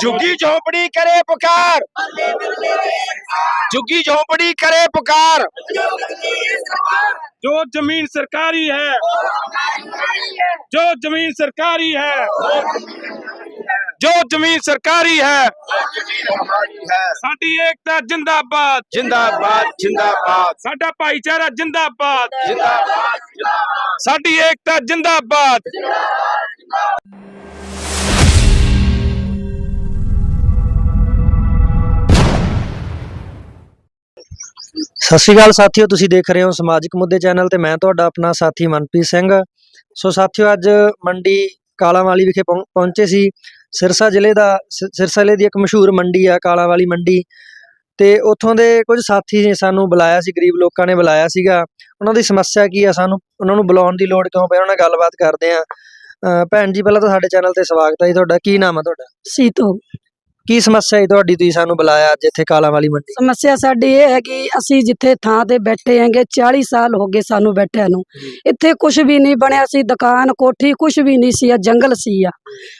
झुकी झोपड़ी करे पुकार। झुकी झोपड़ी करे पुकार। जो ज़मीन सरकारी है जो ज़मीन सरकारी है जो ज़मीन सरकारी है। साडी एकता जिंदाबाद। जिंदाबाद जिंदाबाद। साडा भाईचारा जिंदाबाद जिंदाबाद। साडी एकता जिंदाबाद। ਸਤਿ ਸ਼੍ਰੀ ਅਕਾਲ ਸਾਥੀਓ, ਤੁਸੀਂ ਦੇਖ ਰਹੇ ਹੋ ਸਮਾਜਿਕ ਮੁੱਦੇ ਚੈਨਲ ਤੇ ਮੈਂ ਤੁਹਾਡਾ ਆਪਣਾ ਸਾਥੀ ਮਨਪ੍ਰੀਤ ਸਿੰਘ। ਸੋ ਸਾਥੀਓ, ਅੱਜ ਮੰਡੀ ਕਾਲਾਵਾਲੀ ਵਿਖੇ ਪਹੁੰਚੇ ਸੀ। ਸਿਰਸਾ ਜ਼ਿਲ੍ਹੇ ਦਾ ਸਿਰਸਾ ਜ਼ਿਲ੍ਹੇ ਦੀ ਇੱਕ ਮਸ਼ਹੂਰ ਮੰਡੀ ਆ, ਕਾਲਾਵਾਲੀ ਮੰਡੀ। ਤੇ ਉੱਥੋਂ ਦੇ ਕੁਝ ਸਾਥੀ ਨੇ ਸਾਨੂੰ ਬੁਲਾਇਆ ਸੀ, ਗਰੀਬ ਲੋਕਾਂ ਨੇ ਬੁਲਾਇਆ ਸੀਗਾ। ਉਹਨਾਂ ਦੀ ਸਮੱਸਿਆ ਕੀ ਆ, ਸਾਨੂੰ, ਉਹਨਾਂ ਨੂੰ ਬੁਲਾਉਣ ਦੀ ਲੋੜ ਕਿਉਂ ਪਈ? ਉਹਨਾਂ ਨਾਲ ਗੱਲਬਾਤ ਕਰਦੇ ਆ। ਭੈਣ ਜੀ, ਪਹਿਲਾਂ ਤਾਂ ਸਾਡੇ ਚੈਨਲ ਤੇ ਸਵਾਗਤ ਹੈ ਜੀ ਤੁਹਾਡਾ। ਕੀ ਨਾਮ ਹੈ ਤੁਹਾਡਾ? ਸੀਤੋ। ਕੀ ਸਮੱਸਿਆ ਹੈ ਤੁਹਾਡੀ ਤੁਸੀਂ ਸਾਨੂੰ ਬੁਲਾਇਆ ਅੱਜ ਇੱਥੇ ਕਾਲਾਵਾਲੀ ਮੰਡੀ? ਸਮੱਸਿਆ ਸਾਡੀ ਇਹ ਹੈ ਕਿ ਅਸੀਂ ਜਿੱਥੇ ਥਾਂ ਤੇ ਬੈਠੇ ਹੈਗੇ 40 ਸਾਲ ਹੋ ਗਏ ਸਾਨੂੰ ਬੈਠਿਆਂ ਨੂੰ। ਇੱਥੇ ਕੁਝ ਵੀ ਨਹੀਂ ਬਣਿਆ ਸੀ ਦੁਕਾਨ ਕੋਠੀ ਕੁਝ ਵੀ ਨਹੀਂ ਸੀ ਆ ਜੰਗਲ ਸੀ ਆ।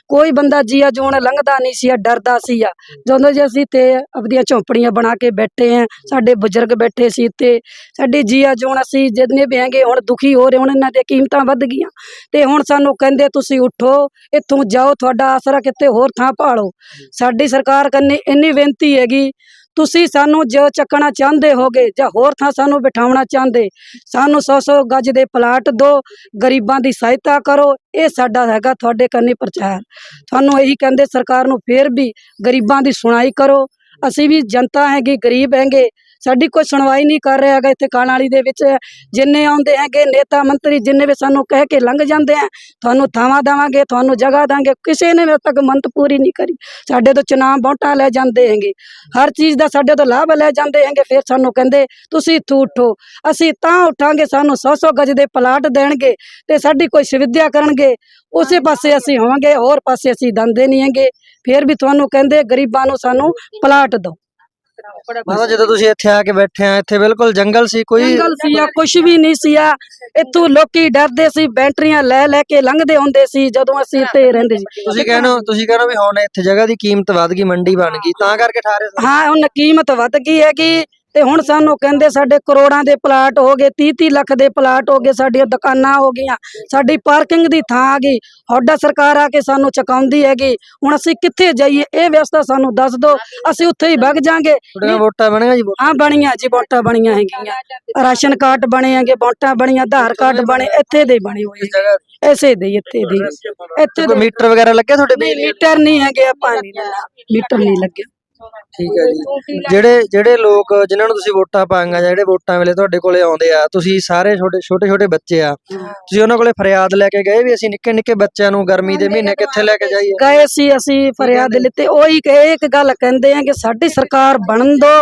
ਕੋਈ ਬੰਦਾ ਜੀਆ ਜੋਣ ਲੰਘਦਾ ਨਹੀਂ ਸੀ ਆ ਡਰਦਾ ਸੀ ਆ। ਜਦੋਂ ਜੇ ਅਸੀਂ ਤੇ ਆਪਣੀਆਂ ਝੌਂਪੜੀਆਂ ਬਣਾ ਕੇ ਬੈਠੇ ਆ ਸਾਡੇ ਬਜ਼ੁਰਗ ਬੈਠੇ ਸੀ ਤੇ ਸਾਡੀ ਜੀਆ ਜੋਣ ਅਸੀਂ ਜਿੰਨੇ ਵੀ ਹੈਗੇ ਹੁਣ ਦੁਖੀ ਹੋ ਰਹੇ ਹੁਣ ਇਹਨਾਂ ਦੀਆਂ ਕੀਮਤਾਂ ਵੱਧ ਗਈਆਂ। ਤੇ ਹੁਣ ਸਾਨੂੰ ਕਹਿੰਦੇ ਤੁਸੀਂ ਉੱਠੋ ਇੱਥੋਂ ਜਾਓ ਤੁਹਾਡਾ ਆਸਰਾ ਕਿਤੇ ਹੋਰ ਥਾਂ ਭਾਲੋ। ਸਾਡੀ ਸਰਕਾਰ ਕੰਨੀ ਇੰਨੀ ਬੇਨਤੀ ਹੈਗੀ, ਤੁਸੀਂ ਸਾਨੂੰ ਜੋ ਚੱਕਣਾ ਚਾਹੁੰਦੇ ਹੋਗੇ ਜਾਂ ਹੋਰ ਥਾਂ ਸਾਨੂੰ ਬਿਠਾਉਣਾ ਚਾਹੁੰਦੇ, ਸਾਨੂੰ 100-100 ਗੱਜ ਦੇ ਪਲਾਟ ਦਿਓ ਗਰੀਬਾਂ ਦੀ ਸਹਾਇਤਾ ਕਰੋ, ਇਹ ਸਾਡਾ ਹੈਗਾ ਤੁਹਾਡੇ ਕੰਨੀ ਪ੍ਰਚਾਰ। ਤੁਹਾਨੂੰ ਇਹੀ ਕਹਿੰਦੇ ਸਰਕਾਰ ਨੂੰ ਫੇਰ ਵੀ ਗਰੀਬਾਂ ਦੀ ਸੁਣਾਈ ਕਰੋ, ਅਸੀਂ ਵੀ ਜਨਤਾ ਹੈਗੀ, ਗਰੀਬ ਹੈਗੇ ਸਾਡੀ ਕੋਈ ਸੁਣਵਾਈ ਨਹੀਂ ਕਰ ਰਿਹਾ ਹੈਗਾ ਇੱਥੇ ਕਾਣ ਵਾਲੀ ਦੇ ਵਿੱਚ। ਜਿੰਨੇ ਆਉਂਦੇ ਹੈਗੇ ਨੇਤਾ ਮੰਤਰੀ, ਜਿੰਨੇ ਵੀ ਸਾਨੂੰ ਕਹਿ ਕੇ ਲੰਘ ਜਾਂਦੇ ਆ, ਤੁਹਾਨੂੰ ਥਾਵਾਂ ਦੇਵਾਂਗੇ, ਤੁਹਾਨੂੰ ਜਗ੍ਹਾ ਦਾਂਗੇ, ਕਿਸੇ ਨੇ ਮੇਰੇ ਤੱਕ ਮੰਤ ਪੂਰੀ ਨਹੀਂ ਕਰੀ। ਸਾਡੇ ਤੋਂ ਚੁਣਾਵ ਵੋਟਾਂ ਲੈ ਜਾਂਦੇ ਹੈਗੇ। ਹਰ ਚੀਜ਼ ਦਾ ਸਾਡੇ ਤੋਂ ਲਾਭ ਲੈ ਜਾਂਦੇ ਹੈਗੇ, ਫਿਰ ਸਾਨੂੰ ਕਹਿੰਦੇ, ਤੁਸੀਂ ਇੱਥੋਂ ਉੱਠੋ। ਅਸੀਂ ਤਾਂ ਉੱਠਾਂਗੇ, ਸਾਨੂੰ 100-100 ਗਜ ਦੇ ਪਲਾਟ ਦੇਣਗੇ ਤੇ ਸਾਡੀ ਕੋਈ ਸੁਵਿਧਿਆ ਕਰਨਗੇ। ਉਸੇ ਪਾਸੇ ਅਸੀਂ ਹੋਵਾਂਗੇ, ਹੋਰ ਪਾਸੇ ਅਸੀਂ ਦੰਦੇ ਨਹੀਂ ਹੈਗੇ। ਫਿਰ ਵੀ ਤੁਹਾਨੂੰ ਕਹਿੰਦੇ, ਗਰੀਬਾਂ ਨੂੰ ਸਾਨੂੰ ਪਲਾਟ ਦਿਓ। ਮਾਤਾ ਜਦੋਂ ਤੁਸੀਂ ਇੱਥੇ ਆ ਕੇ ਬੈਠੇ ਆ ਇੱਥੇ ਬਿਲਕੁਲ ਜੰਗਲ ਸੀ ਕੋਈ ਜੰਗਲ ਸੀ ਆ ਕੁਛ ਵੀ ਨਹੀਂ ਸੀ ਆ ਇੱਥੋਂ ਲੋਕੀ ਡਰਦੇ ਸੀ ਬੈਟਰੀਆਂ ਲੈ ਲੈ ਕੇ ਲੰਘਦੇ ਹੁੰਦੇ ਸੀ ਜਦੋਂ ਅਸੀਂ ਇੱਥੇ ਰਹਿੰਦੇ ਸੀ। ਤੁਸੀਂ ਕਹਿੰਦੇ ਹੋ ਤੁਸੀਂ ਕਹਿੰਦੇ ਹੋ ਵੀ ਹੁਣ ਇੱਥੇ ਜਗ੍ਹਾ ਦੀ ਕੀਮਤ ਵਧ ਗਈ ਮੰਡੀ ਬਣ ਗਈ ਤਾਂ ਕਰਕੇ ਠਾਰੇ ਹਾਂ ਹੁਣ ਕੀਮਤ ਵੱਧ ਗਈ ਹੈਗੀ ਤੇ ਹੁਣ ਸਾਨੂੰ ਕਹਿੰਦੇ ਸਾਡੇ ਕਰੋੜਾਂ ਦੇ ਪਲਾਟ ਹੋ ਗਏ 30 30 ਲੱਖ ਦੇ ਪਲਾਟ ਹੋ ਗਏ ਸਾਡੀਆਂ ਦੁਕਾਨਾਂ ਹੋ ਗਈਆਂ ਸਾਡੀ ਪਾਰਕਿੰਗ ਦੀ ਥਾਂ ਆ ਗਈ ਹੌਡਾ ਸਰਕਾਰ ਆ ਕੇ ਸਾਨੂੰ ਚਕਾਉਂਦੀ ਹੈਗੀ ਹੁਣ ਅਸੀਂ ਕਿੱਥੇ ਜਾਈਏ ਇਹ ਵਿਵਸਥਾ ਸਾਨੂੰ ਦੱਸ ਦਿਓ ਅਸੀਂ ਉੱਥੇ ਹੀ ਵਗ ਜਾਾਂਗੇ। ਤੁਹਾਡੀਆਂ ਵੋਟਾਂ ਬਣੀਆਂ ਜੀ ਹਾਂ ਬਣੀਆਂ ਜੀ ਵੋਟਾਂ ਬਣੀਆਂ ਹੈਗੀਆਂ। ਰਾਸ਼ਨ ਕਾਰਡ ਬਣੇ ਹੈਗੇ ਵੋਟਾਂ ਬਣੀਆਂ ਆਧਾਰ ਕਾਰਡ ਬਣੇ ਇੱਥੇ ਦੇ ਬਣੇ ਹੋਏ ਐਸੇ ਦੇ ਇੱਥੇ ਦੇ। ਇੱਥੇ ਮੀਟਰ ਵਗੈਰਾ ਲੱਗੇ ਤੁਹਾਡੇ ਮੀਟਰ ਨਹੀਂ ਹੈਗੇ ਆਪਾਂ ਮੀਟਰ ਨਹੀਂ ਲੱਗਿਆ ਠੀਕ ਹੈ ਜੀ। ਜਿਹੜੇ ਜਿਹੜੇ ਲੋਕ ਜਿਨ੍ਹਾਂ ਨੂੰ ਤੁਸੀਂ ਵੋਟਾਂ ਜਾਂ ਜਿਹੜੇ ਵੋਟਾਂ ਵੇਲੇ ਤੁਹਾਡੇ ਕੋਲੇ ਆਉਂਦੇ ਆ ਤੁਸੀਂ ਸਾਰੇ ਛੋਟੇ ਛੋਟੇ ਛੋਟੇ ਬੱਚੇ ਆ। ਤੁਸੀਂ ਉਹਨਾਂ ਕੋਲੇ ਫਰਿਆਦ ਲੈ ਕੇ ਗਏ ਵੀ ਅਸੀਂ ਨਿੱਕੇ ਨਿੱਕੇ ਬੱਚਿਆਂ ਨੂੰ ਗਰਮੀ ਦੇ ਮਹੀਨੇ ਕਿੱਥੇ ਲੈ ਕੇ ਜਾਈਏ? ਗਏ ਸੀ ਅਸੀਂ ਫਰਿਆਦ ਲਿੱਤੇ। ਉਹੀ ਕਹੇ ਇੱਕ ਗੱਲ ਕਹਿੰਦੇ ਆ ਕਿ ਸਾਡੀ ਸਰਕਾਰ ਬਣਨ ਦੋ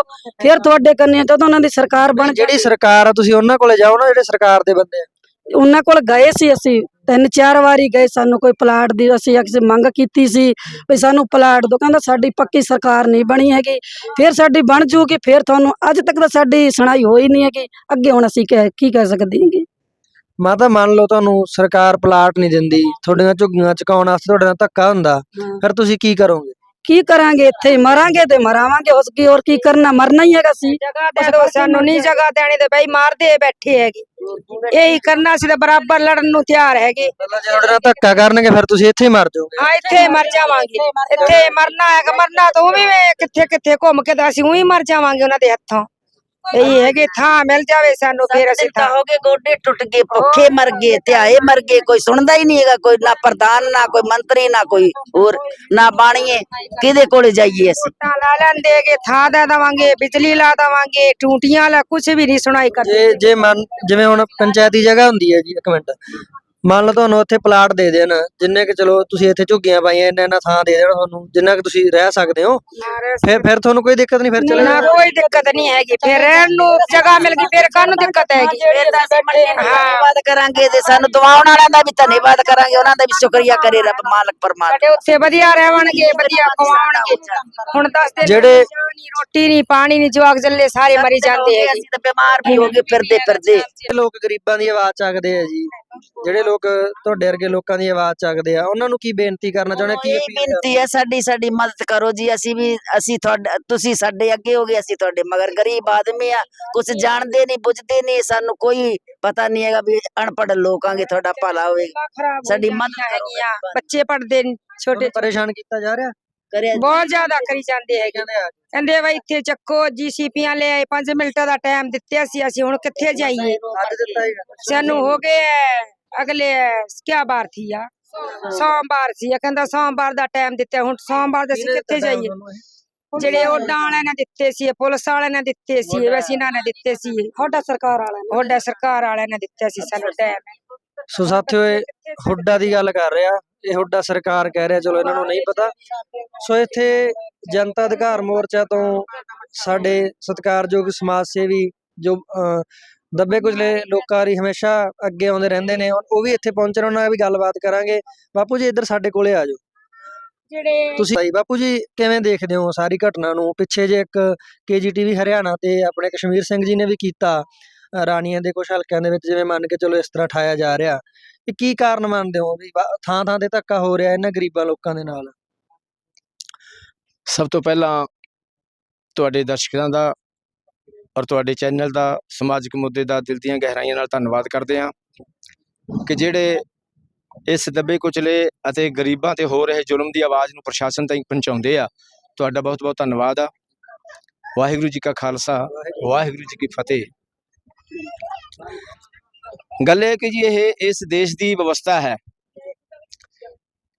ਫਿਰ ਤੁਹਾਡੇ ਕੰਨੇ ਜਦੋਂ ਉਹਨਾਂ ਦੀ ਸਰਕਾਰ ਬਣ ਜਿਹੜੀ ਸਰਕਾਰ ਆ ਤੁਸੀਂ ਉਹਨਾਂ ਕੋਲੇ ਜਾਓ ਨਾ ਜਿਹੜੇ ਸਰਕਾਰ ਦੇ ਬੰਦੇ ਆ। ਉਹਨਾਂ ਕੋਲ ਗਏ ਸੀ ਅਸੀਂ ਤਿੰਨ ਚਾਰ ਵਾਰੀ ਗਏ ਸਾਨੂੰ ਕੋਈ ਪਲਾਟ ਦੀ ਅਸੀਂ ਅਕਸ ਮੰਗ ਕੀਤੀ ਸੀ ਵੀ ਸਾਨੂੰ ਪਲਾਟ ਦੋ ਕਹਿੰਦਾ ਸਾਡੀ ਪੱਕੀ ਸਰਕਾਰ ਨਹੀਂ ਬਣੀ ਹੈਗੀ। ਫਿਰ ਸਾਡੀ ਬਣ ਜੂਗੀ ਫਿਰ ਤੁਹਾਨੂੰ ਅੱਜ ਤੱਕ ਤਾਂ ਸਾਡੀ ਸੁਣਾਈ ਹੋਈ ਨਹੀਂ ਹੈਗੀ। ਅੱਗੇ ਹੁਣ ਅਸੀਂ ਕਹਿ- ਕੀ ਕਹਿ ਸਕਦੇ ਹੈਗੇ? ਮਾਤਾ ਮੰਨ ਲਓ ਤੁਹਾਨੂੰ ਸਰਕਾਰ ਪਲਾਟ ਨਹੀਂ ਦਿੰਦੀ ਤੁਹਾਡੀਆਂ ਝੁੱਗੀਆਂ ਚੁਕਾਉਣ ਵਾਸਤੇ ਤੁਹਾਡੇ ਨਾਲ ਧੱਕਾ ਹੁੰਦਾ ਫਿਰ ਤੁਸੀਂ ਕੀ ਕਰੋਗੇ? ਕੀ ਕਰਾਂਗੇ? ਇੱਥੇ ਹੀ ਮਰਾਂਗੇ ਤੇ ਮਰਾਵਾਂਗੇ ਉਸ ਕੀ ਹੋਰ ਕੀ ਕਰਨਾ? ਮਰਨਾ ਹੀ ਹੈਗਾ ਸੀ। ਜਗ੍ਹਾ ਦੇ ਦਿਓ ਸਾਨੂੰ ਨਹੀਂ ਜਗ੍ਹਾ ਦੇਣੀ ਤੇ ਬਈ ਮਾਰਦੇ ਬੈਠੇ ਹੈਗੇ। ਇਹੀ ਕਰਨਾ ਸੀ ਤੇ ਬਰਾਬਰ ਲੜਨ ਨੂੰ ਤਿਆਰ ਹੈਗੇ। ਪਹਿਲਾਂ ਜੇ ਤੁਹਾਡੇ ਨਾਲ ਧੱਕਾ ਕਰਨਗੇ ਫਿਰ ਤੁਸੀਂ ਇੱਥੇ ਹੀ ਮਰ ਜਾਓਗੇ। ਹਾਂ ਇੱਥੇ ਮਰ ਜਾਵਾਂਗੇ। ਇੱਥੇ ਮਰਨਾ ਹੈਗਾ ਮਰਨਾ ਤਾਂ ਉਹ ਵੀ ਕਿੱਥੇ ਕਿੱਥੇ ਘੁੰਮ ਕੇ ਤਾਂ ਅਸੀਂ ਉਹੀ ਮਰ ਜਾਵਾਂਗੇ ਉਹਨਾਂ ਦੇ ਹੱਥੋਂ। ਇਹੀ ਹੈਗੇ ਥਾਂ ਮਿਲ ਜਾਵੇ ਸਾਨੂੰ ਫਿਰ ਅਸੀਂ ਤਾਂ ਥਾਂ ਹੋ ਗਏ ਗੋਡੇ ਟੁੱਟ ਗਏ ਭੁੱਖੇ ਮਰ ਗਏ ਧਿਆਏ ਮਰ ਗਏ ਕੋਈ ਸੁਣਦਾ ਹੀ ਨਹੀਂ ਹੈਗਾ ਕੋਈ ਨਾ ਪ੍ਰਧਾਨ ਨਾ ਕੋਈ ਮੰਤਰੀ ਨਾ ਕੋਈ ਹੋਰ ਨਾ ਬਾਣੀਏ ਕਿਹਦੇ ਕੋਲੇ ਜਾਈਏ ਅਸੀਂ? ਤਾਂ ਲਾ ਲੈਂਦੇ ਹੈਗੇ ਥਾਂ ਦੇ ਦੇਵਾਂਗੇ ਬਿਜਲੀ ਲਾ ਦੇਵਾਂਗੇ ਟੂਟੀਆਂ ਲਾ ਕੁਝ ਵੀ ਨਹੀਂ ਸੁਣਾਈ ਕਰਦੇ। ਜੇ ਜੇ ਮੰਨ ਜਿਵੇਂ ਹੁਣ ਪੰਚਾਇਤੀ ਜਗ੍ਹਾ ਹੁੰਦੀ ਹੈ ਜੀ ਇੱਕ ਮਿੰਟ। ਮੰਨ ਲਓ ਤੁਹਾਨੂੰ ਉੱਥੇ ਪਲਾਟ ਦੇ ਦੇਣ ਜਿੰਨੇ ਕਿ ਚਲੋ ਤੁਸੀਂ ਇੱਥੇ ਝੁੱਗੀਆਂ ਪਾਈਆਂ ਇੰਨਾ ਇੰਨਾ ਥਾਂ ਦੇ ਦੇਣ ਤੁਹਾਨੂੰ ਜਿੰਨਾ ਕਿ ਤੁਸੀਂ ਰਹਿ ਸਕਦੇ ਹੋ ਫਿਰ ਫਿਰ ਤੁਹਾਨੂੰ ਕੋਈ ਦਿੱਕਤ ਨਹੀਂ ਫਿਰ ਚਲੇ ਨਾ ਜਾਓ। ਕੋਈ ਦਿੱਕਤ ਨਹੀਂ ਹੈਗੀ ਫਿਰ ਰਹਿਣ ਨੂੰ ਜਗ੍ਹਾ ਮਿਲ ਗਈ ਫਿਰ ਕਾਹਨੂੰ ਦਿੱਕਤ ਹੈਗੀ? ਫਿਰ ਤਾਂ ਅਸੀਂ ਨੂੰ ਧੰਨਵਾਦ ਕਰਾਂਗੇ ਤੇ ਸਾਨੂੰ ਦਵਾਉਣ ਵਾਲਿਆਂ ਦਾ ਵੀ ਧੰਨਵਾਦ ਕਰਾਂਗੇ ਉਹਨਾਂ ਦਾ ਵੀ ਸ਼ੁਕਰੀਆ ਕਰੇ ਰੱਬ ਮਾਲਕ ਪਰਮਾਤਮਾ ਸਾਡੇ ਉੱਥੇ ਵਧੀਆ ਰਹਿਣਗੇ ਵਧੀਆ ਕਮਾਉਣਗੇ ਹੁਣ ਦੱਸ ਦੇ ਜਿਹੜੇ- ਰੋਟੀ ਨਹੀਂ ਪਾਣੀ ਨਹੀਂ ਜਵਾਕ ਜੱਲੇ ਸਾਰੇ ਮਰੀ ਜਾਂਦੇ ਹੈਗੇ। ਅਸੀਂ ਤਾਂ ਬਿਮਾਰ ਵੀ ਹੋ ਗਏ ਫਿਰਦੇ ਫਿਰਦੇ। ਲੋਕ ਗਰੀਬਾਂ ਦੀ ਆਵਾਜ਼ ਚੱਕਦੇ ਆ ਜੀ। ਜਿਹੜੇ ਲੋਕ ਤੁਹਾਡੇ ਵਰਗੇ ਲੋਕਾਂ ਦੀ ਆਵਾਜ਼ ਚੱਕਦੇ ਆ ਉਹਨਾਂ ਨੂੰ ਕੀ ਬੇਨਤੀ ਕਰਨਾ ਚਾਹੁੰਦੇ ਕੀ ਇਹ ਅਪੀਲ ਬੇਨਤੀ ਹੈ ਸਾਡੀ ਸਾਡੀ ਮਦਦ ਕਰੋ ਜੀ ਅਸੀਂ ਵੀ ਅਸੀਂ ਤੁਹਾਡਾ ਤੁਸੀਂ ਸਾਡੇ ਅੱਗੇ ਹੋ ਗਏ ਅਸੀਂ ਤੁਹਾਡੇ ਮਗਰ ਗਰੀਬ ਆਦਮੀ ਆ ਕੁਝ ਜਾਣਦੇ ਨਹੀਂ ਬੁੱਝਦੇ ਨਹੀਂ ਸਾਨੂੰ ਕੋਈ ਪਤਾ ਨਹੀਂ ਹੈਗਾ ਵੀ ਅਨਪੜ੍ਹ ਲੋਕਾਂਗੇ ਤੁਹਾਡਾ ਭਲਾ ਹੋਵੇਗਾ। ਖਰਾਬ ਸਾਡੀ ਮਦਦ ਕਰੋ। ਹੈਗੀਆਂ? ਬੱਚੇ ਪੜਦੇ ਛੋਟੇ ਪਰੇਸ਼ਾਨ ਕੀਤਾ ਜਾ ਰਿਹਾ? ਕਰਿਆ ਬਹੁਤ ਜ਼ਿਆਦਾ ਕਰੀ ਜਾਂਦੇ ਹੈਗੇ। ਕਹਿੰਦੇ ਬਈ ਇੱਥੇ ਚੱਕੋ ਜੀਸੀਪੀਆਂ ਲੈ ਆਏ 5 ਮਿੰਟਾਂ ਦਾ ਟਾਈਮ ਦਿੱਤੇ ਸੀ ਅਸੀਂ ਹੁਣ ਕਿੱਥੇ ਜਾਈਏ? ਸਾਨੂੰ ਹੋ ਗਏ ਅਗਲੇ ਕਿਆ ਬਾਰ ਥੀ ਆ? ਸੋਮਵਾਰ। ਸੀ ਕਹਿੰਦਾ ਸੋਮਵਾਰ ਦਾ ਟਾਈਮ ਦਿੱਤਾ ਹੁਣ ਸੋਮਵਾਰ ਦੇ ਅਸੀਂ ਕਿੱਥੇ ਜਾਈਏ? ਜਿਹੜੇ ਉਡਾਂ ਵਾਲਿਆਂ ਨੇ ਦਿੱਤੇ ਸੀ ਇਹ ਪੁਲਿਸ ਵਾਲਿਆਂ ਨੇ ਦਿੱਤੇ ਸੀ ਅਸੀਂ ਇਹਨਾਂ ਨੇ ਦਿੱਤੇ ਸੀ ਹੋਡਾ ਸਰਕਾਰ ਵਾਲਿਆਂ ਨੇ ਹੋਡਾ ਸਰਕਾਰ ਵਾਲਿਆਂ ਨੇ ਦਿੱਤੇ ਸੀ ਸਾਨੂੰ ਟਾਈਮ ਸੋ ਸਾਥੀਓ ਇਹ ਹੁੱਡਾ ਦੀ ਗੱਲ ਕਰ ਰਿਹਾ। ਇਹ ਹੁੱਡਾ ਸਰਕਾਰ ਕਹਿ ਰਿਹਾ ਚਲੋ ਇਹਨਾਂ ਨੂੰ ਨਹੀਂ ਪਤਾ। ਸੋ ਇੱਥੇ ਜਨਤਾ ਅਧਿਕਾਰ ਮੋਰਚਾ ਤੋਂ ਸਾਡੇ ਸਤਿਕਾਰਯੋਗ ਸਮਾਜ ਸੇਵੀ ਜੋ ਦੱਬੇ ਕੁਚਲੇ ਲੋਕਾਂ ਦੀ ਹਮੇਸ਼ਾ ਅੱਗੇ ਆਉਂਦੇ ਰਹਿੰਦੇ ਨੇ ਉਹ ਵੀ ਇੱਥੇ ਪਹੁੰਚਣ ਉਹਨਾਂ ਨਾਲ ਵੀ ਗੱਲਬਾਤ ਕਰਾਂਗੇ। ਬਾਪੂ ਜੀ ਇੱਧਰ ਸਾਡੇ ਕੋਲੇ ਆ ਜਾਓ। ਜਿਹੜੇ ਤੁਸੀਂ ਭਾਈ ਬਾਪੂ ਜੀ ਕਿਵੇਂ ਦੇਖਦੇ ਹੋ ਸਾਰੀ ਘਟਨਾ ਨੂੰ? ਪਿੱਛੇ ਜੇ ਇੱਕ ਕੇਜੀਟੀਵੀ ਹਰਿਆਣਾ ਤੇ ਆਪਣੇ ਕਸ਼ਮੀਰ ਸਿੰਘ ਜੀ ਨੇ ਵੀ ਕੀਤਾ ਰਾਣੀਆਂ ਦੇ ਕੁਝ ਹਲਕਿਆਂ ਦੇ ਵਿੱਚ ਜਿਵੇਂ ਮੰਨ ਕੇ ਚਲੋ ਇਸ ਤਰ੍ਹਾਂ ਠਾਇਆ ਜਾ ਰਿਹਾ ਇਹ ਕੀ ਕਾਰਨ ਮੰਨਦੇ ਹੋ ਵੀ ਥਾਂ ਥਾਂ ਤੇ ਧੱਕਾ ਹੋ ਰਿਹਾ ਇਹਨਾਂ ਗਰੀਬਾਂ ਲੋਕਾਂ ਦੇ ਨਾਲ? ਸਭ ਤੋਂ ਪਹਿਲਾਂ ਤੁਹਾਡੇ ਦਰਸ਼ਕਾਂ ਦਾ ਔਰ ਤੁਹਾਡੇ ਚੈਨਲ ਦਾ ਸਮਾਜਿਕ ਮੁੱਦੇ ਦਾ ਦਿਲ ਦੀਆਂ ਗਹਿਰਾਈਆਂ ਨਾਲ ਧੰਨਵਾਦ ਕਰਦੇ ਹਾਂ ਕਿ ਜਿਹੜੇ ਇਸ ਦੱਬੇ ਕੁਚਲੇ ਅਤੇ ਗਰੀਬਾਂ ਤੇ ਹੋ ਰਹੇ ਜ਼ੁਲਮ ਦੀ ਆਵਾਜ਼ ਨੂੰ ਪ੍ਰਸ਼ਾਸਨ ਤਾਈਂ ਪਹੁੰਚਾਉਂਦੇ ਆ ਤੁਹਾਡਾ ਬਹੁਤ ਬਹੁਤ ਧੰਨਵਾਦ ਆ। ਵਾਹਿਗੁਰੂ ਜੀ ਕਾ ਖਾਲਸਾ ਵਾਹਿਗੁਰੂ ਜੀ ਕੀ ਫਤਿਹ। ਗੱਲ ਇਹ ਕਿ ਜੀ ਇਹ ਇਸ ਦੇਸ਼ ਦੀ ਵਿਵਸਥਾ ਹੈ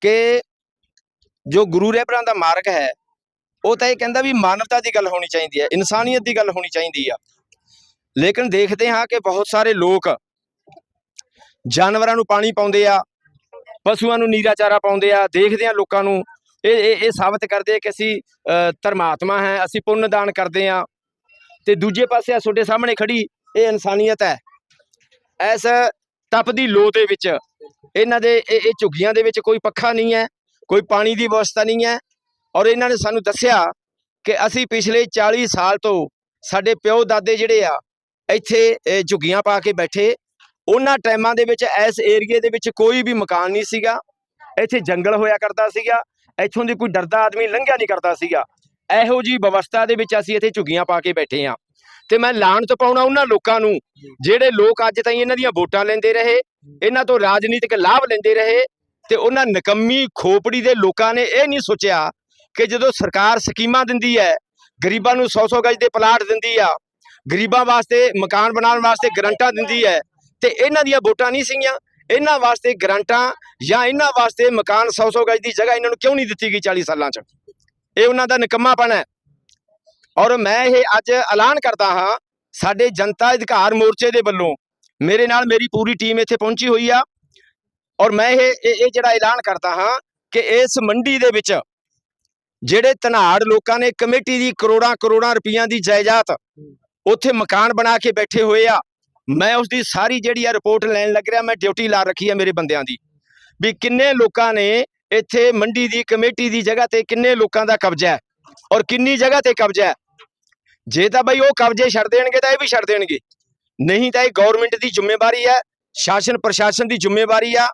ਕਿ ਜੋ ਗੁਰੂ ਰਹਿਬਰਾਂ ਦਾ ਮਾਰਗ ਹੈ ਉਹ ਤਾਂ ਇਹ ਕਹਿੰਦਾ ਵੀ ਮਾਨਵਤਾ ਦੀ ਗੱਲ ਹੋਣੀ ਚਾਹੀਦੀ ਹੈ ਇਨਸਾਨੀਅਤ ਦੀ ਗੱਲ ਹੋਣੀ ਚਾਹੀਦੀ ਆ। ਲੇਕਿਨ ਦੇਖਦੇ ਹਾਂ ਕਿ ਬਹੁਤ ਸਾਰੇ ਲੋਕ ਜਾਨਵਰਾਂ ਨੂੰ ਪਾਣੀ ਪਾਉਂਦੇ ਆ ਪਸ਼ੂਆਂ ਨੂੰ ਨੀਰਾ ਚਾਰਾ ਪਾਉਂਦੇ ਆ ਦੇਖਦੇ ਆ ਲੋਕਾਂ ਨੂੰ ਇਹ ਇਹ ਇਹ ਸਾਬਤ ਕਰਦੇ ਆ ਕਿ ਅਸੀਂ ਅ, ਧਰਮਾਤਮਾ ਹੈ ਅਸੀਂ ਪੁੰਨ ਦਾਨ ਕਰਦੇ ਆ ਤੇ ਦੂਜੇ ਪਾਸੇ ਆ ਤੁਹਾਡੇ ਸਾਹਮਣੇ ਖੜੀ ਇਹ ਇਨਸਾਨੀਅਤ ਹੈ। ਐਸ ਤਪਦੀ ਲੋ ਦੇ ਵਿੱਚ ਇਹਨਾਂ ਦੇ ਇਹ ਇਹ ਝੁੱਗੀਆਂ ਦੇ ਵਿੱਚ ਕੋਈ ਪੱਖਾ ਨਹੀਂ ਹੈ, ਕੋਈ ਪਾਣੀ ਦੀ ਵਿਵਸਥਾ ਨਹੀਂ ਹੈ ਔਰ ਇਹਨਾਂ ਨੇ ਸਾਨੂੰ ਦੱਸਿਆ ਕਿ ਅਸੀਂ ਪਿਛਲੇ 40 ਸਾਲ ਤੋਂ ਸਾਡੇ ਪਿਓ ਦਾਦੇ ਜਿਹੜੇ ਆ, ਇੱਥੇ ਝੁੱਗੀਆਂ ਪਾ ਕੇ ਬੈਠੇ। ਉਹਨਾਂ ਟਾਈਮਾਂ ਦੇ ਵਿੱਚ ਇਸ ਏਰੀਏ ਦੇ ਵਿੱਚ ਕੋਈ ਵੀ ਮਕਾਨ ਨਹੀਂ ਸੀਗਾ। ਇੱਥੇ ਜੰਗਲ ਹੋਇਆ ਕਰਦਾ ਸੀਗਾ। ਇੱਥੋਂ ਦੀ ਕੋਈ ਡਰਦਾ ਆਦਮੀ ਲੰਘਿਆ ਨਹੀਂ ਕਰਦਾ ਸੀਗਾ। ਇਹੋ ਜੀ ਵਿਵਸਥਾ ਦੇ ਵਿੱਚ ਅਸੀਂ ਇੱਥੇ ਝੁੱਗੀਆਂ ਪਾ ਕੇ ਬੈਠੇ ਆ ਤੇ ਮੈਂ ਲਾਹਨਤ ਪਾਉਣਾ ਉਹਨਾਂ ਲੋਕਾਂ ਨੂੰ ਜਿਹੜੇ ਲੋਕ ਅੱਜ ਤਾਈਂ ਇਹਨਾਂ ਦੀਆਂ ਵੋਟਾਂ ਲੈਂਦੇ ਰਹੇ ਇਹਨਾਂ ਤੋਂ ਰਾਜਨੀਤਿਕ ਲਾਭ ਲੈਂਦੇ ਰਹੇ ਤੇ ਉਹਨਾਂ ਨਕੰਮੀ ਖੋਪੜੀ ਦੇ ਲੋਕਾਂ ਨੇ ਇਹ ਨਹੀਂ ਸੋਚਿਆ ਕਿ ਜਦੋਂ ਸਰਕਾਰ ਸਕੀਮਾਂ ਦਿੰਦੀ ਹੈ ਗਰੀਬਾਂ ਨੂੰ 100-100 ਗਜ ਦੇ ਪਲਾਟ ਦਿੰਦੀ ਆ ਗਰੀਬਾਂ ਵਾਸਤੇ ਮਕਾਨ ਬਣਾਉਣ ਵਾਸਤੇ ਗਰੰਟਾਂ ਦਿੰਦੀ ਹੈ ਤੇ ਇਹਨਾਂ ਦੀਆਂ ਵੋਟਾਂ ਨਹੀਂ ਸੀਗੀਆਂ ਇਹਨਾਂ ਵਾਸਤੇ ਗਰੰਟਾਂ ਜਾਂ ਇਹਨਾਂ ਵਾਸਤੇ ਮਕਾਨ 100-100 ਗਜ ਦੀ ਜਗ੍ਹਾ ਇਹਨਾਂ ਨੂੰ ਕਿਉਂ ਨਹੀਂ ਦਿੱਤੀ ਗਈ 40 ਸਾਲਾਂ 'ਚ? ਇਹ ਉਹਨਾਂ ਦਾ ਨਿਕੰਮਾਪਣ ਹੈ। ਔਰ ਮੈਂ ਇਹ ਅੱਜ ਐਲਾਨ ਕਰਦਾ ਹਾਂ ਸਾਡੇ ਜਨਤਾ ਅਧਿਕਾਰ ਮੋਰਚੇ ਦੇ ਵੱਲੋਂ। ਮੇਰੇ ਨਾਲ ਮੇਰੀ ਪੂਰੀ ਟੀਮ ਇੱਥੇ ਪਹੁੰਚੀ ਹੋਈ ਆ। ਔਰ ਮੈਂ ਇਹ ਇਹ ਇਹ ਜਿਹੜਾ ਐਲਾਨ ਕਰਦਾ ਹਾਂ ਕਿ ਇਸ ਮੰਡੀ ਦੇ ਵਿੱਚ ਜਿਹੜੇ ਧਨਾੜ ਲੋਕਾਂ ਨੇ ਕਮੇਟੀ ਦੀ ਕਰੋੜਾਂ ਕਰੋੜਾਂ ਰੁਪਈਆਂ ਦੀ ਜਾਇਦਾਦ ਉੱਥੇ ਮਕਾਨ ਬਣਾ ਕੇ ਬੈਠੇ ਹੋਏ ਆ। ਮੈਂ ਉਸ ਦੀ ਸਾਰੀ ਜਿਹੜੀ ਆ ਰਿਪੋਰਟ ਲੈਣ ਲੱਗ ਰਿਹਾ, ਮੈਂ ਡਿਊਟੀ ਲਾ ਰੱਖੀ ਆ ਮੇਰੇ ਬੰਦਿਆਂ ਦੀ। ਵੀ ਕਿੰਨੇ ਲੋਕਾਂ ਨੇ ਇੱਥੇ ਮੰਡੀ ਦੀ ਕਮੇਟੀ ਦੀ ਜਗ੍ਹਾ ਤੇ ਕਿੰਨੇ ਲੋਕਾਂ ਦਾ ਕਬਜ਼ਾ ਹੈ ਔਰ ਕਿੰਨੀ ਜਗ੍ਹਾ ਤੇ ਕਬਜ਼ਾ ਹੈ? ਜੇ ਤਾਂ ਬਈ ਉਹ ਕਬਜ਼ੇ ਛੱਡ ਦੇਣਗੇ ਤਾਂ ਇਹ ਵੀ ਛੱਡ ਦੇਣਗੇ। ਨਹੀਂ ਤਾਂ ਇਹ ਗਵਰਨਮੈਂਟ ਦੀ ਜ਼ਿੰਮੇਵਾਰੀ ਹੈ, ਸ਼ਾਸਨ ਪ੍ਰਸ਼ਾਸਨ ਦੀ ਜ਼ਿੰਮੇਵਾਰੀ ਆ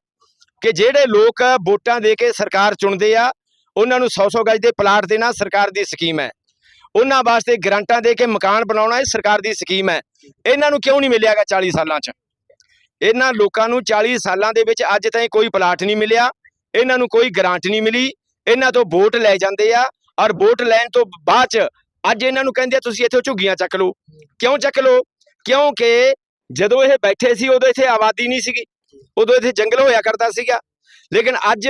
ਕਿ ਜਿਹੜੇ ਲੋਕ ਵੋਟਾਂ ਦੇ ਕੇ ਸਰਕਾਰ ਚੁਣਦੇ ਆ, ਉਹਨਾਂ ਨੂੰ 100-100 ਗਜ ਦੇ ਪਲਾਟ ਦੇਣਾ ਸਰਕਾਰ ਦੀ ਸਕੀਮ ਹੈ। ਉਹਨਾਂ ਵਾਸਤੇ ਗਰੰਟਾਂ ਦੇ ਕੇ ਮਕਾਨ ਬਣਾਉਣਾ ਇਹ ਸਰਕਾਰ ਦੀ ਸਕੀਮ ਹੈ। ਇਹਨਾਂ ਨੂੰ ਕਿਉਂ ਨਹੀਂ ਮਿਲਿਆਗਾ 40 ਸਾਲਾਂ 'ਚ? ਇਹਨਾਂ ਲੋਕਾਂ ਨੂੰ 40 ਸਾਲਾਂ ਦੇ ਵਿੱਚ ਅੱਜ ਤਾਈਂ ਕੋਈ ਪਲਾਟ ਨਹੀਂ ਮਿਲਿਆ, ਇਹਨਾਂ ਨੂੰ ਕੋਈ ਗਰੰਟ ਨਹੀਂ ਮਿਲੀ, ਇਹਨਾਂ ਤੋਂ ਵੋਟ ਲੈ ਜਾਂਦੇ ਆ ਔਰ ਵੋਟ ਲੈਣ ਤੋਂ ਬਾਅਦ 'ਚ ਅੱਜ ਇਹਨਾਂ ਨੂੰ ਕਹਿੰਦੇ ਤੁਸੀਂ ਇੱਥੇ ਝੁੱਗੀਆਂ ਚੱਕ ਲਓ। ਕਿਉਂ ਚੱਕ ਲਓ? ਕਿਉਂਕਿ ਜਦੋਂ ਇਹ ਬੈਠੇ ਸੀ, ਉਦੋਂ ਇੱਥੇ ਆਬਾਦੀ ਨਹੀਂ ਸੀਗੀ। ਉਦੋਂ ਇੱਥੇ ਜੰਗਲ ਹੋਇਆ ਕਰਦਾ ਸੀਗਾ। ਲੇਕਿਨ ਅੱਜ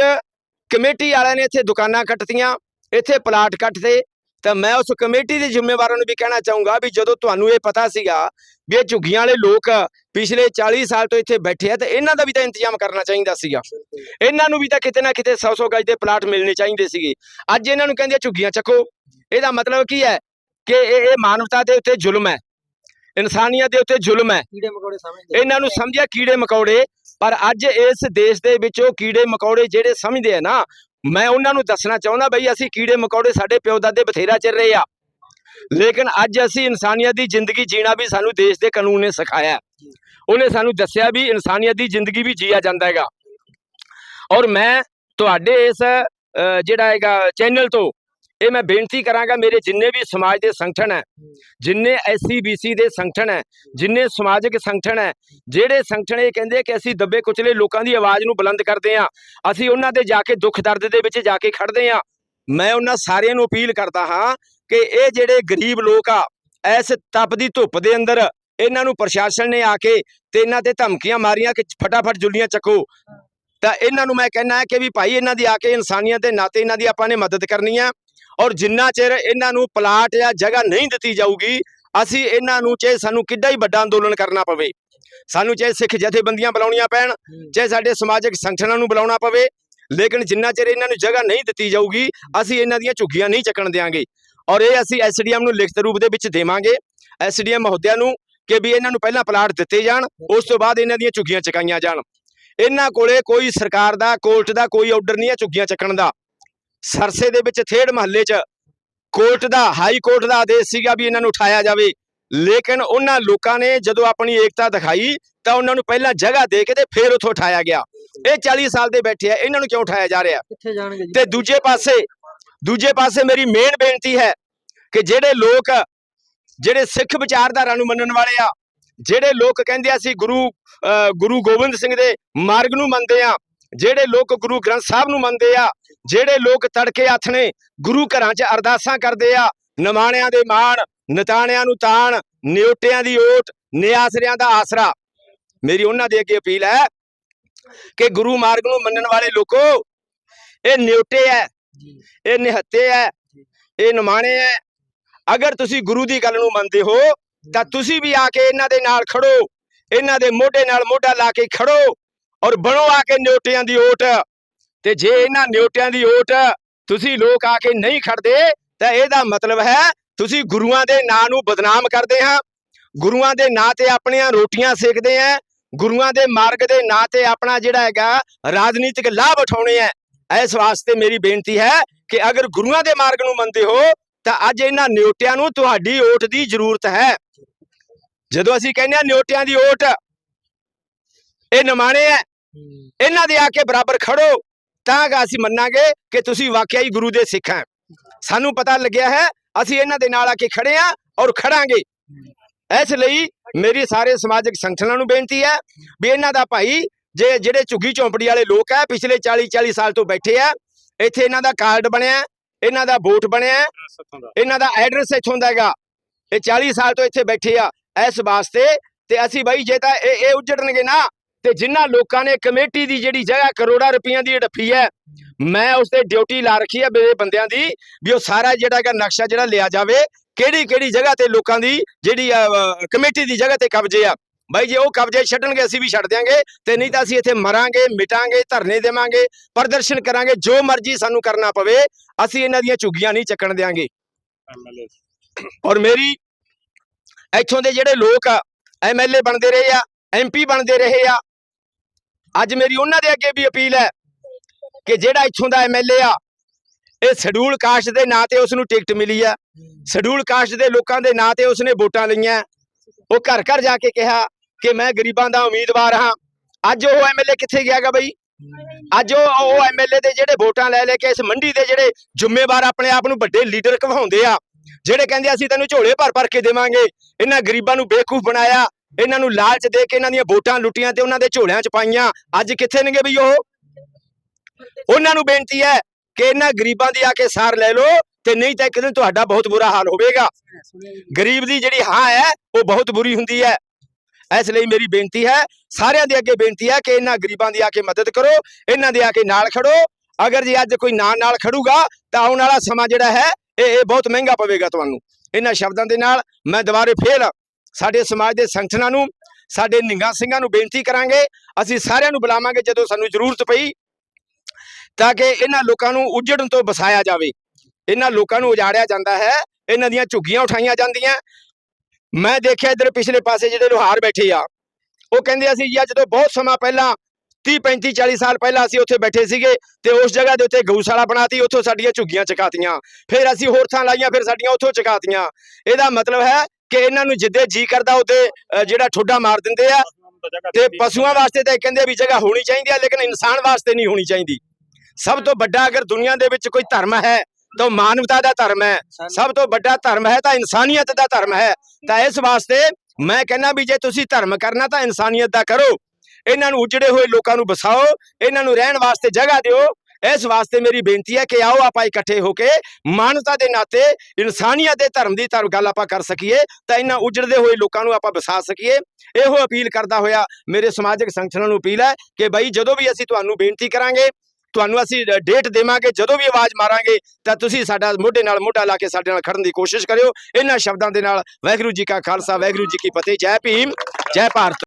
ਕਮੇਟੀ ਵਾਲਿਆਂ ਨੇ ਇੱਥੇ ਦੁਕਾਨਾਂ ਕੱਟਤੀਆਂ, ਇੱਥੇ ਪਲਾਟ ਕੱਟਦੇ। ਤਾਂ ਮੈਂ ਉਸ ਕਮੇਟੀ ਦੇ ਜ਼ਿੰਮੇਵਾਰਾਂ ਨੂੰ ਵੀ ਕਹਿਣਾ ਚਾਹੂੰਗਾ ਵੀ ਜਦੋਂ ਤੁਹਾਨੂੰ ਇਹ ਪਤਾ ਸੀਗਾ ਵੀ ਇਹ ਝੁੱਗੀਆਂ ਵਾਲੇ ਲੋਕ ਪਿਛਲੇ 40 ਸਾਲ ਤੋਂ ਇੱਥੇ ਬੈਠੇ ਆ, ਤੇ ਇਹਨਾਂ ਦਾ ਵੀ ਤਾਂ ਇੰਤਜ਼ਾਮ ਕਰਨਾ ਚਾਹੀਦਾ ਸੀਗਾ। ਇਹਨਾਂ ਨੂੰ ਵੀ ਤਾਂ ਕਿਤੇ ਨਾ ਕਿਤੇ 100-100 ਗਜ ਦੇ ਪਲਾਟ ਮਿਲਣੇ ਚਾਹੀਦੇ ਸੀਗੇ। ਅੱਜ ਇਹਨਾਂ ਨੂੰ ਕਹਿੰਦੇ ਝੁੱਗੀਆਂ ਚੱਕੋ। ਇਹਦਾ ਮਤਲਬ ਕੀ ਹੈ ਕਿ ਇਹ ਇਹ ਮਾਨਵਤਾ ਦੇ ਉੱਤੇ ਜ਼ੁਲਮ ਹੈ। ਇਨਸਾਨੀਅਤ ਦੇ ਉੱਤੇ ਜ਼ੁਲਮ ਹੈ। ਕੀੜੇ ਮਕੌੜੇ ਸਮਝਦੇ ਇਹਨਾਂ ਨੂੰ ਸਮਝਿਆ ਕੀੜੇ ਮਕੌੜੇ ਪਰ ਅੱਜ ਇਸ ਦੇਸ਼ ਦੇ ਵਿੱਚੋਂ ਕੀੜੇ ਮਕੌੜੇ ਜਿਹੜੇ ਸਮਝਦੇ ਆ ਨਾ ਮੈਂ ਉਹਨਾਂ ਨੂੰ ਦੱਸਣਾ ਚਾਹੁੰਦਾ ਬਈ ਅਸੀਂ ਕੀੜੇ ਮਕੌੜੇ ਸਾਡੇ ਪਿਓ ਦਾਦੇ ਬਥੇਰਾ ਚਿਰ ਰਹੇ ਆ। ਲੇਕਿਨ ਅੱਜ ਅਸੀਂ ਇਨਸਾਨੀਅਤ ਦੀ ਜ਼ਿੰਦਗੀ ਜੀਣਾ ਵੀ ਸਾਨੂੰ ਦੇਸ਼ ਦੇ ਕਾਨੂੰਨ ਨੇ ਸਿਖਾਇਆ। ਉਹਨੇ ਸਾਨੂੰ ਦੱਸਿਆ ਵੀ ਇਨਸਾਨੀਅਤ ਦੀ ਜ਼ਿੰਦਗੀ ਵੀ ਜੀਆ ਜਾਂਦਾ ਹੈਗਾ। ਔਰ ਮੈਂ ਤੁਹਾਡੇ ਇਸ ਜਿਹੜਾ ਹੈਗਾ ਚੈਨਲ ਤੋਂ ਇਹ ਮੈਂ ਬੇਨਤੀ ਕਰਾਂਗਾ, ਮੇਰੇ ਜਿੰਨੇ ਵੀ ਸਮਾਜ ਦੇ ਸੰਗਠਨ ਹੈ, ਜਿੰਨੇ ਐਸਸੀ ਬੀਸੀ ਦੇ ਸੰਗਠਨ ਹੈ, ਜਿੰਨੇ ਸਮਾਜਿਕ ਸੰਗਠਨ ਹੈ, ਜਿਹੜੇ ਸੰਗਠਨ ਇਹ ਕਹਿੰਦੇ ਕਿ ਅਸੀਂ ਦੱਬੇ ਕੁਚਲੇ ਲੋਕਾਂ ਦੀ ਆਵਾਜ਼ ਨੂੰ ਬੁਲੰਦ ਕਰਦੇ ਹਾਂ, ਅਸੀਂ ਉਹਨਾਂ ਦੇ ਜਾ ਕੇ ਦੁੱਖ ਦਰਦ ਦੇ ਵਿੱਚ ਜਾ ਕੇ ਖੜਦੇ ਹਾਂ। ਮੈਂ ਉਹਨਾਂ ਸਾਰਿਆਂ ਨੂੰ ਅਪੀਲ ਕਰਦਾ ਹਾਂ ਕਿ ਇਹ ਜਿਹੜੇ ਗਰੀਬ ਲੋਕ ਆ, ਇਸ ਤਪਦੀ ਧੁੱਪ ਦੇ ਅੰਦਰ ਇਹਨਾਂ ਨੂੰ ਪ੍ਰਸ਼ਾਸਨ ਨੇ ਆ ਕੇ ਤੇ ਇਹਨਾਂ ਤੇ ਧਮਕੀਆਂ ਮਾਰੀਆਂ ਕਿ ਫਟਾਫਟ ਜੁੱਲੀਆਂ ਚੱਕੋ। ਤਾਂ ਇਹਨਾਂ ਨੂੰ ਮੈਂ ਕਹਿਣਾ ਹੈ ਕਿ ਵੀ ਭਾਈ ਇਹਨਾਂ ਦੀ ਆ ਕੇ ਇਨਸਾਨੀਅਤ ਦੇ ਨਾਤੇ ਇਹਨਾਂ ਦੀ ਆਪਾਂ ਨੇ ਮਦਦ ਕਰਨੀ ਆ। ਔਰ ਜਿੰਨਾ ਚਿਰ ਇਹਨਾਂ ਨੂੰ ਪਲਾਟ ਜਾਂ ਜਗ੍ਹਾ ਨਹੀਂ ਦਿੱਤੀ ਜਾਊਗੀ ਅਸੀਂ ਇਹਨਾਂ ਨੂੰ ਚਾਹੇ ਸਾਨੂੰ ਕਿੱਡਾ ਹੀ ਵੱਡਾ ਅੰਦੋਲਨ ਕਰਨਾ ਪਵੇ। ਸਾਨੂੰ ਚਾਹੇ ਸਿੱਖ ਜਥੇਬੰਦੀਆਂ ਬੁਲਾਉਣੀਆਂ ਪੈਣ ਚਾਹੇ ਸਾਡੇ ਸਮਾਜਿਕ ਸੰਗਠਨਾਂ ਨੂੰ ਬੁਲਾਉਣਾ ਪਵੇ ਲੇਕਿਨ ਜਿੰਨਾ ਚਿਰ ਇਹਨਾਂ ਨੂੰ ਜਗ੍ਹਾ ਨਹੀਂ ਦਿੱਤੀ ਜਾਊਗੀ ਅਸੀਂ ਇਹਨਾਂ ਦੀਆਂ ਝੁੱਗੀਆਂ ਨਹੀਂ ਚੱਕਣ ਦਿਆਂਗੇ। ਔਰ ਇਹ ਅਸੀਂ ਐਸਡੀਐਮ ਨੂੰ ਲਿਖਤ ਰੂਪ ਦੇ ਵਿੱਚ ਦੇਵਾਂਗੇ ਐਸਡੀਐਮ ਮਹੋਦਿਆਂ ਨੂੰ ਕਿ ਵੀ ਇਹਨਾਂ ਨੂੰ ਪਹਿਲਾਂ ਪਲਾਟ ਦਿੱਤੇ ਜਾਣ ਉਸ ਤੋਂ ਬਾਅਦ ਇਹਨਾਂ ਦੀਆਂ ਝੁੱਗੀਆਂ ਚਕਾਈਆਂ ਜਾਣ। ਇਹਨਾਂ ਕੋਲੇ ਕੋਈ ਸਰਕਾਰ ਦਾ ਕੋਰਟ ਦਾ ਕੋਈ ਆਰਡਰ ਨਹੀਂ ਹੈ ਝੁੱਗੀਆਂ ਚੱਕਣ ਦਾ। ਸਰਸੇ ਦੇ ਵਿੱਚ ਥੇੜ ਮਹੱਲੇ 'ਚ ਕੋਰਟ ਦਾ ਹਾਈ ਕੋਰਟ ਦਾ ਆਦੇਸ਼ ਸੀਗਾ ਵੀ ਇਹਨਾਂ ਨੂੰ ਉਠਾਇਆ ਜਾਵੇ। ਲੇਕਿਨ ਉਹਨਾਂ ਲੋਕਾਂ ਨੇ ਜਦੋਂ ਆਪਣੀ ਏਕਤਾ ਦਿਖਾਈ ਤਾਂ ਉਹਨਾਂ ਨੂੰ ਪਹਿਲਾਂ ਜਗ੍ਹਾ ਦੇ ਕੇ ਤੇ ਫਿਰ ਉੱਥੋਂ ਉਠਾਇਆ ਗਿਆ। ਇਹ 40 ਸਾਲ ਦੇ ਬੈਠੇ ਆ ਇਹਨਾਂ ਨੂੰ ਕਿਉਂ ਉਠਾਇਆ ਜਾ ਰਿਹਾ? ਕਿੱਥੇ ਜਾਣਗੇ ਜੀ? ਤੇ ਦੂਜੇ ਪਾਸੇ ਦੂਜੇ ਪਾਸੇ ਮੇਰੀ ਮੇਨ ਬੇਨਤੀ ਹੈ ਕਿ ਜਿਹੜੇ ਲੋਕ ਜਿਹੜੇ ਸਿੱਖ ਵਿਚਾਰਧਾਰਾ ਨੂੰ ਮੰਨਣ ਵਾਲੇ ਆ ਜਿਹੜੇ ਲੋਕ ਕਹਿੰਦੇ ਆ ਅਸੀਂ ਗੁਰੂ ਗੁਰੂ ਗੋਬਿੰਦ ਸਿੰਘ ਦੇ ਮਾਰਗ ਨੂੰ ਮੰਨਦੇ ਆ ਜਿਹੜੇ ਲੋਕ ਗੁਰੂ ਗ੍ਰੰਥ ਸਾਹਿਬ ਨੂੰ ਮੰਨਦੇ ਆ ਜਿਹੜੇ ਲੋਕ ਤੜਕੇ ਆਥਣੇ ਗੁਰੂ ਘਰਾਂ 'ਚ ਅਰਦਾਸਾਂ ਕਰਦੇ ਆ ਨਿਮਾਣਿਆਂ ਦੇ ਮਾਣ ਨਤਾਣਿਆਂ ਨੂੰ ਤਾਣ ਨਿਉਟਿਆਂ ਦੀ ਓਟ ਨਿਆਸਰਿਆਂ ਦਾ ਆਸਰਾ। ਮੇਰੀ ਉਹਨਾਂ ਦੇ ਅੱਗੇ ਅਪੀਲ ਹੈ ਕਿ ਗੁਰੂ ਮਾਰਗ ਨੂੰ ਮੰਨਣ ਵਾਲੇ ਲੋਕੋ ਇਹ ਨਿਉਟੇ ਹੈ ਇਹ ਨਿਹੱਤੇ ਹੈ ਇਹ ਨਿਮਾਣੇ ਹੈ। ਅਗਰ ਤੁਸੀਂ ਗੁਰੂ ਦੀ ਗੱਲ ਨੂੰ ਮੰਨਦੇ ਹੋ ਤਾਂ ਤੁਸੀਂ ਵੀ ਆ ਕੇ ਇਹਨਾਂ ਦੇ ਨਾਲ ਖੜੋ ਇਹਨਾਂ ਦੇ ਮੋਢੇ ਨਾਲ ਮੋਢਾ ਲਾ ਕੇ ਖੜੋ ਔਰ ਬਣੋ ਆ ਕੇ ਨਿਉਟਿਆਂ ਦੀ ਓਟ। ਤੇ ਜੇ ਇਹਨਾਂ ਨਿਉਟਿਆਂ ਦੀ ਓਟ ਤੁਸੀਂ ਲੋਕ ਆ ਕੇ ਨਹੀਂ ਖੜਦੇ ਤਾਂ ਇਹਦਾ ਮਤਲਬ ਹੈ ਤੁਸੀਂ ਗੁਰੂਆਂ ਦੇ ਨਾਂ ਨੂੰ ਬਦਨਾਮ ਕਰਦੇ ਹਾਂ। ਗੁਰੂਆਂ ਦੇ ਨਾਂ ਤੇ ਆਪਣੀਆਂ ਰੋਟੀਆਂ ਸੇਕਦੇ ਆ ਗੁਰੂਆਂ ਦੇ ਮਾਰਗ ਦੇ ਨਾਂ ਤੇ ਆਪਣਾ ਜਿਹੜਾ ਹੈਗਾ ਰਾਜਨੀਤਿਕ ਲਾਭ ਉਠਾਉਣੇ ਆ ਇਸ ਵਾਸਤੇ ਮੇਰੀ ਬੇਨਤੀ ਹੈ ਕਿ ਅਗਰ ਗੁਰੂਆਂ ਦੇ ਮਾਰਗ ਨੂੰ ਮੰਨਦੇ ਹੋ ਤਾਂ ਅੱਜ ਇਹਨਾਂ ਨਿਉਟਿਆਂ ਨੂੰ ਤੁਹਾਡੀ ਓਟ ਦੀ ਜ਼ਰੂਰਤ ਹੈ। ਜਦੋਂ ਅਸੀਂ ਕਹਿੰਦੇ ਆ ਨਿਉਟਿਆਂ ਦੀ ਓਟ ਇਹ ਨਿਮਾਣੇ ਹੈ। ਇਹਨਾਂ ਦੇ ਆ ਕੇ ਬਰਾਬਰ ਖੜੋ। ਤਾਂ ਗਾ ਅਸੀਂ ਮੰਨਾਂਗੇ ਕਿ ਤੁਸੀਂ ਵਾਕਿਆ ਹੀ ਗੁਰੂ ਦੇ ਸਿੱਖ ਹੈ। ਸਾਨੂੰ ਪਤਾ ਲੱਗਿਆ ਹੈ, ਅਸੀਂ ਇਹਨਾਂ ਦੇ ਨਾਲ ਆ ਕੇ ਖੜੇ ਆ ਔਰ ਖੜਾਂਗੇ। ਇਸ ਲਈ ਮੇਰੀ ਸਾਰੇ ਸਮਾਜਿਕ ਸੰਗਠਨਾਂ ਨੂੰ ਬੇਨਤੀ ਹੈ ਵੀ ਇਹਨਾਂ ਦਾ ਭਾਈ ਜੇ ਜਿਹੜੇ ਝੁੱਗੀ ਝੌਂਪੜੀ ਵਾਲੇ ਲੋਕ ਆ ਪਿਛਲੇ 40 40 ਸਾਲ ਤੋਂ ਬੈਠੇ ਆ, ਇੱਥੇ ਇਹਨਾਂ ਦਾ ਕਾਰਡ ਬਣਿਆ, ਇਹਨਾਂ ਦਾ ਵੋਟ ਬਣਿਆ, ਇਹਨਾਂ ਦਾ ਐਡਰੈਸ ਇੱਥੋਂ ਦਾ ਹੈਗਾ। ਇਹ 40 ਸਾਲ ਤੋਂ ਇੱਥੇ ਬੈਠੇ ਆ, ਇਸ ਵਾਸਤੇ ਤੇ ਅਸੀਂ ਬਾਈ ਜੇ ਤਾਂ ਇਹ ਇਹ ਉੱਜੜਨਗੇ ਨਾ ਤੇ ਜਿਨ੍ਹਾਂ ਲੋਕਾਂ ਨੇ ਕਮੇਟੀ ਦੀ ਜਿਹੜੀ ਜਗ੍ਹਾ ਕਰੋੜਾਂ ਰੁਪਈਆਂ ਦੀ ਡੱਫੀ ਹੈ ਮੈਂ ਉਸ ਤੇ ਡਿਊਟੀ ਲਾ ਰੱਖੀ ਹੈ ਮੇਰੇ ਬੰਦਿਆਂ ਦੀ ਵੀ ਉਹ ਸਾਰਾ ਜਿਹੜਾ ਹੈਗਾ ਨਕਸ਼ਾ ਜਿਹੜਾ ਲਿਆ ਜਾਵੇ ਕਿਹੜੀ ਕਿਹੜੀ ਜਗ੍ਹਾ ਤੇ ਲੋਕਾਂ ਦੀ ਜਿਹੜੀ ਕਮੇਟੀ ਦੀ ਜਗ੍ਹਾ ਤੇ ਕਬਜ਼ੇ ਆ। ਬਾਈ ਜੇ ਉਹ ਕਬਜ਼ੇ ਛੱਡਣਗੇ ਅਸੀਂ ਵੀ ਛੱਡ ਦਿਆਂਗੇ ਤੇ ਨਹੀਂ ਤਾਂ ਅਸੀਂ ਇੱਥੇ ਮਰਾਂਗੇ ਮਿਟਾਂਗੇ ਧਰਨੇ ਦੇਵਾਂਗੇ ਪ੍ਰਦਰਸ਼ਨ ਕਰਾਂਗੇ ਜੋ ਮਰਜ਼ੀ ਸਾਨੂੰ ਕਰਨਾ ਪਵੇ ਅਸੀਂ ਇਹਨਾਂ ਦੀਆਂ ਝੁੱਗੀਆਂ ਨਹੀਂ ਚੱਕਣ ਦਿਆਂਗੇ। ਔਰ ਮੇਰੀ ਇੱਥੋਂ ਦੇ ਜਿਹੜੇ ਲੋਕ ਆ ਐਮਐਲਏ ਬਣਦੇ ਰਹੇ ਆ ਐਮਪੀ ਬਣਦੇ ਰਹੇ ਆ ਅੱਜ ਮੇਰੀ ਉਹਨਾਂ ਦੇ ਅੱਗੇ ਵੀ ਅਪੀਲ ਹੈ ਕਿ ਜਿਹੜਾ ਇੱਥੋਂ ਦਾ ਐਮਐਲਏ ਆ, ਇਹ ਸ਼ਡਿਊਲ ਕਾਸਟ ਦੇ ਨਾਂ ਤੇ ਉਸ ਨੂੰ ਟਿਕਟ ਮਿਲੀ ਆ ਸ਼ਡਿਊਲ ਕਾਸਟ ਦੇ ਲੋਕਾਂ ਦੇ ਨਾਂ ਤੇ ਉਸਨੇ ਵੋਟਾਂ ਲਈਆਂ। ਉਹ ਘਰ ਘਰ ਜਾ ਕੇ ਕਿਹਾ ਕਿ ਮੈਂ ਗਰੀਬਾਂ ਦਾ ਉਮੀਦਵਾਰ ਹਾਂ। ਅੱਜ ਉਹ ਐਮਐਲਏ ਕਿੱਥੇ ਗਿਆਗਾ ਬਈ? ਅੱਜ ਉਹ ਉਹ ਐਮਐਲਏ ਦੇ ਜਿਹੜੇ ਵੋਟਾਂ ਲੈ ਲੈ ਕੇ ਇਸ ਮੰਡੀ ਦੇ ਜਿਹੜੇ ਜ਼ਿੰਮੇਵਾਰ ਆਪਣੇ ਆਪ ਨੂੰ ਵੱਡੇ ਲੀਡਰ ਕਹਾਉਂਦੇ ਆ, ਜਿਹੜੇ ਕਹਿੰਦੇ ਅਸੀਂ ਤੈਨੂੰ ਝੋਲੇ ਭਰ ਭਰ ਕੇ ਦੇਵਾਂਗੇ, ਇਹਨਾਂ ਗਰੀਬਾਂ ਨੂੰ ਬੇਵਕੂਫ ਬਣਾਇਆ। ਇਹਨਾਂ ਨੂੰ ਲਾਲਚ ਦੇ ਕੇ ਇਹਨਾਂ ਦੀਆਂ ਵੋਟਾਂ ਲੁੱਟੀਆਂ ਤੇ ਉਹਨਾਂ ਦੇ ਝੋਲਿਆਂ 'ਚ ਪਾਈਆਂ। ਅੱਜ ਕਿੱਥੇ ਨੇਗੇ ਬਈ ਉਹ? ਉਹਨਾਂ ਨੂੰ ਬੇਨਤੀ ਹੈ ਕਿ ਇਹਨਾਂ ਗਰੀਬਾਂ ਦੀ ਆ ਕੇ ਸਾਰ ਲੈ ਲਓ ਤੇ ਨਹੀਂ ਤਾਂ ਇੱਕ ਦਿਨ ਤੁਹਾਡਾ ਬਹੁਤ ਬੁਰਾ ਹਾਲ ਹੋਵੇਗਾ। ਗਰੀਬ ਦੀ ਜਿਹੜੀ ਹਾਂ ਹੈ, ਉਹ ਬਹੁਤ ਬੁਰੀ ਹੁੰਦੀ ਹੈ। ਇਸ ਲਈ ਮੇਰੀ ਬੇਨਤੀ ਹੈ, ਸਾਰਿਆਂ ਦੇ ਅੱਗੇ ਬੇਨਤੀ ਹੈ ਕਿ ਇਹਨਾਂ ਗਰੀਬਾਂ ਦੀ ਆ ਕੇ ਮਦਦ ਕਰੋ, ਇਹਨਾਂ ਦੇ ਆ ਕੇ ਨਾਲ ਖੜੋ। ਅਗਰ ਜੇ ਅੱਜ ਕੋਈ ਨਾ ਨਾਲ ਖੜੂਗਾ, ਤਾਂ ਆਉਣ ਵਾਲਾ ਸਮਾਂ ਜਿਹੜਾ ਹੈ, ਇਹ ਇਹ ਬਹੁਤ ਮਹਿੰਗਾ ਪਵੇਗਾ ਤੁਹਾਨੂੰ। ਇਹਨਾਂ ਸ਼ਬਦਾਂ ਦੇ ਨਾਲ ਮੈਂ ਦੁਬਾਰੇ ਫੇਰ ਸਾਡੇ ਸਮਾਜ ਦੇ ਸੰਗਠਨਾਂ ਨੂੰ, ਸਾਡੇ ਨਿੰਗਾ ਸਿੰਘਾਂ ਨੂੰ ਬੇਨਤੀ ਕਰਾਂਗੇ, ਅਸੀਂ ਸਾਰਿਆਂ ਨੂੰ ਬੁਲਾਵਾਂਗੇ ਜਦੋਂ ਸਾਨੂੰ ਜ਼ਰੂਰਤ ਪਈ, ਤਾਂ ਕਿ ਇਹਨਾਂ ਲੋਕਾਂ ਨੂੰ ਉਜੜਨ ਤੋਂ ਬਸਾਇਆ ਜਾਵੇ। ਇਹਨਾਂ ਲੋਕਾਂ ਨੂੰ ਉਜਾੜਿਆ ਜਾਂਦਾ ਹੈ, ਇਹਨਾਂ ਦੀਆਂ ਝੁੱਗੀਆਂ ਉਠਾਈਆਂ ਜਾਂਦੀਆਂ। ਮੈਂ ਦੇਖਿਆ ਇਧਰ ਪਿਛਲੇ ਪਾਸੇ ਜਿਹੜੇ ਲੋਹਾਰ ਬੈਠੇ ਆ, ਉਹ ਕਹਿੰਦੇ ਅਸੀਂ ਜੀ ਅੱਜ ਤੋਂ ਬਹੁਤ ਸਮਾਂ ਪਹਿਲਾਂ 30 35 40 ਸਾਲ ਪਹਿਲਾਂ ਅਸੀਂ ਉੱਥੇ ਬੈਠੇ ਸੀਗੇ, ਤੇ ਉਸ ਜਗ੍ਹਾ ਦੇ ਉੱਤੇ ਗਊਸ਼ਾਲਾ ਬਣਾਤੀ, ਉੱਥੋਂ ਸਾਡੀਆਂ ਝੁੱਗੀਆਂ ਚਕਾਤੀਆਂ। ਫਿਰ ਅਸੀਂ ਹੋਰ ਥਾਂ ਲਾਈਆਂ, ਫਿਰ ਸਾਡੀਆਂ ਉੱਥੋਂ ਚਕਾਤੀਆਂ। ਇਹਦਾ ਮਤਲਬ ਹੈ ਕਿ ਇਹਨਾਂ ਨੂੰ ਜਿੱਦੇ ਜੀ ਕਰਦਾ ਉਹਦੇ ਜਿਹੜਾ ਠੋਡਾ ਮਾਰ ਦਿੰਦੇ ਆ ਤੇ ਪਸ਼ੂਆਂ ਵਾਸਤੇ ਤਾਂ ਇਹ ਕਹਿੰਦੇ ਆ ਵੀ ਜਗ੍ਹਾ ਹੋਣੀ ਚਾਹੀਦੀ ਹੈ ਲੇਕਿਨ ਇਨਸਾਨ ਵਾਸਤੇ ਨਹੀਂ ਹੋਣੀ ਚਾਹੀਦੀ। ਸਭ ਤੋਂ ਵੱਡਾ ਅਗਰ ਦੁਨੀਆ ਦੇ ਵਿੱਚ ਕੋਈ ਧਰਮ ਹੈ, ਤਾਂ ਉਹ ਮਾਨਵਤਾ ਦਾ ਧਰਮ ਹੈ। ਸਭ ਤੋਂ ਵੱਡਾ ਧਰਮ ਹੈ, ਤਾਂ ਇਨਸਾਨੀਅਤ ਦਾ ਧਰਮ ਹੈ। ਤਾਂ ਇਸ ਵਾਸਤੇ ਮੈਂ ਕਹਿੰਦਾ ਵੀ ਜੇ ਤੁਸੀਂ ਧਰਮ ਕਰਨਾ, ਤਾਂ ਇਨਸਾਨੀਅਤ ਦਾ ਕਰੋ। ਇਹਨਾਂ ਨੂੰ ਉਜੜੇ ਹੋਏ ਲੋਕਾਂ ਨੂੰ ਬਸਾਓ ਇਹਨਾਂ ਨੂੰ ਰਹਿਣ ਵਾਸਤੇ ਜਗ੍ਹਾ ਦਿਓ ਇਸ ਵਾਸਤੇ ਮੇਰੀ ਬੇਨਤੀ ਹੈ ਕਿ ਆਓ ਆਪਾਂ ਇਕੱਠੇ ਹੋ ਕੇ ਮਾਨਵਤਾ ਦੇ ਨਾਤੇ ਇਨਸਾਨੀਅਤ ਦੇ ਧਰਮ ਦੀ ਧਰਮ ਗੱਲ ਆਪਾਂ ਕਰ ਸਕੀਏ ਤਾਂ ਇਹਨਾਂ ਉਜੜਦੇ ਹੋਏ ਲੋਕਾਂ ਨੂੰ ਆਪਾਂ ਬਸਾ ਸਕੀਏ। ਇਹੋ ਅਪੀਲ ਕਰਦਾ ਹੋਇਆ ਮੇਰੇ ਸਮਾਜਿਕ ਸੰਗਠਨਾਂ ਨੂੰ ਅਪੀਲ ਹੈ ਕਿ ਬਈ ਜਦੋਂ ਵੀ ਅਸੀਂ ਤੁਹਾਨੂੰ ਬੇਨਤੀ ਕਰਾਂਗੇ, ਤੁਹਾਨੂੰ ਅਸੀਂ ਡੇਟ ਦੇਵਾਂਗੇ, ਜਦੋਂ ਵੀ ਆਵਾਜ਼ ਮਾਰਾਂਗੇ ਤਾਂ ਤੁਸੀਂ ਸਾਡਾ ਮੋਢੇ ਨਾਲ ਮੋਢਾ ਲਾ ਕੇ ਸਾਡੇ ਨਾਲ ਖੜਨ ਦੀ ਕੋਸ਼ਿਸ਼ ਕਰਿਓ। ਇਹਨਾਂ ਸ਼ਬਦਾਂ ਦੇ ਨਾਲ ਵਾਹਿਗੁਰੂ ਜੀ ਕਾ ਖਾਲਸਾ, ਵਾਹਿਗੁਰੂ ਜੀ ਕੀ ਫਤਿਹ। ਜੈ ਭੀਮ, ਜੈ ਭਾਰਤ।